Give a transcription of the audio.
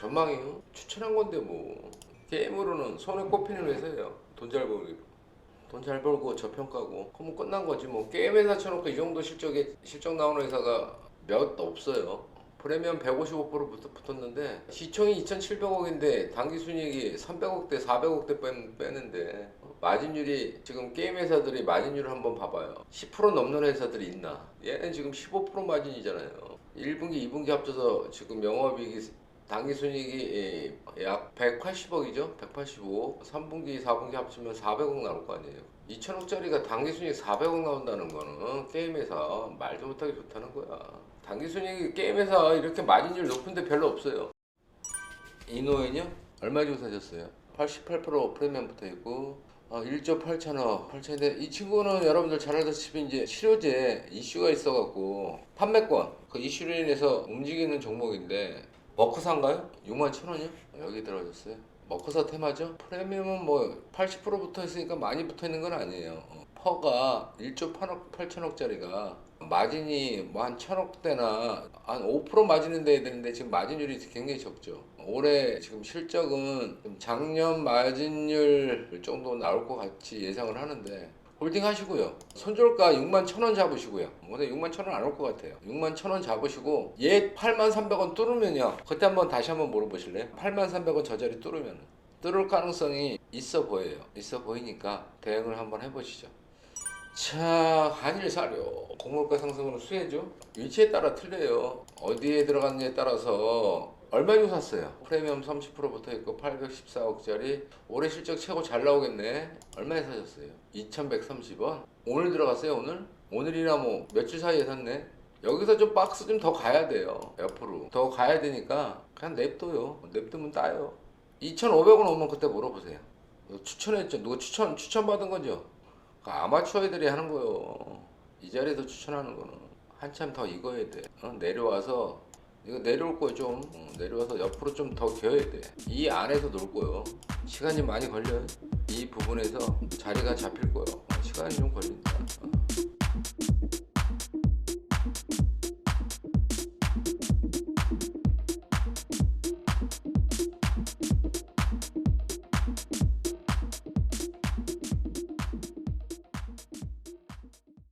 전망이요? 추천한 건데 뭐. 게임으로는 손에 꼽히는 회사예요. 돈 잘 벌기로 돈 잘 벌고 저평가고. 그러면 끝난 거지 뭐. 게임 회사 쳐놓고 이 정도 실적에 실적 나오는 회사가 몇 없어요. 프리미엄 155% 붙- 붙었는데 시총이 2,700억인데 당기 순이익이 300억대 400억대 빼, 빼는데 마진율이 지금 게임 회사들이 마진율을 한번 봐봐요. 10% 넘는 회사들이 있나? 얘는 지금 15% 마진이잖아요. 1분기 2분기 합쳐서 지금 영업이익이 당기 순이익이 예, 약 180억이죠? 185 3분기 4분기 합치면 400억 나올 거 아니에요. 2천억짜리가 당기 순이익 400억 나온다는 거는 게임 회사 말도 못하게 좋다는 거야. 당기 순이익 게임 회사 이렇게 마진율 높은데 별로 없어요. 이노엔이요? 얼마 주고 사셨어요? 88% 프리미엄 붙어 있고 어, 1조 8천억 8천인데 이 친구는 여러분들 잘 알다시피 이제 치료제 이슈가 있어갖고 판매권 그 이슈로 인해서 움직이는 종목인데 머크사인가요? 6만 천 원이요? 여기 들어졌어요 머크사 테마죠? 프리미엄은 뭐 80% 붙어 있으니까 많이 붙어 있는 건 아니에요 어, 퍼가 1조 8억 8천억짜리가 마진이 뭐 한 천억대나 한 5% 마진은 돼야 되는데 지금 마진율이 굉장히 적죠. 올해 지금 실적은 좀 작년 마진율 정도 나올 것 같이 예상을 하는데 홀딩 하시고요. 손절가 6만 천원 잡으시고요. 오늘 6만 천원 안 올 것 같아요. 6만 천원 잡으시고 얘 8만 300원 뚫으면요. 그때 한번 다시 한번 물어보실래요? 8만 300원 저 자리 뚫으면 뚫을 가능성이 있어 보여요. 있어 보이니까 대응을 한번 해보시죠. 자, 한일 사료 곡물가 상승은 수혜죠. 위치에 따라 틀려요. 어디에 들어갔느냐에 따라서 얼마 주고 샀어요? 프리미엄 30% 붙어 있고 814억짜리 올해 실적 최고 잘 나오겠네. 얼마에 사셨어요? 2,130원. 오늘 들어갔어요, 오늘? 오늘이나 뭐 며칠 사이에 샀네. 여기서 좀 박스 좀 더 가야 돼요. 옆으로. 더 가야 되니까 그냥 냅둬요. 냅두면 따요. 2,500원 오면 그때 물어보세요. 추천했죠. 누가 추천 추천받은 거죠? 그 아마추어 애들이 하는 거요. 이 자리에서 추천하는 거는 한참 더 익어야 돼. 어, 내려와서 이거 내려올 거예요 좀 어, 내려와서 옆으로 좀 더 기어야 돼. 이 안에서 놀 거예요. 시간이 많이 걸려요. 이 부분에서 자리가 잡힐 거예요. 어, 시간이 좀 걸린다. 어.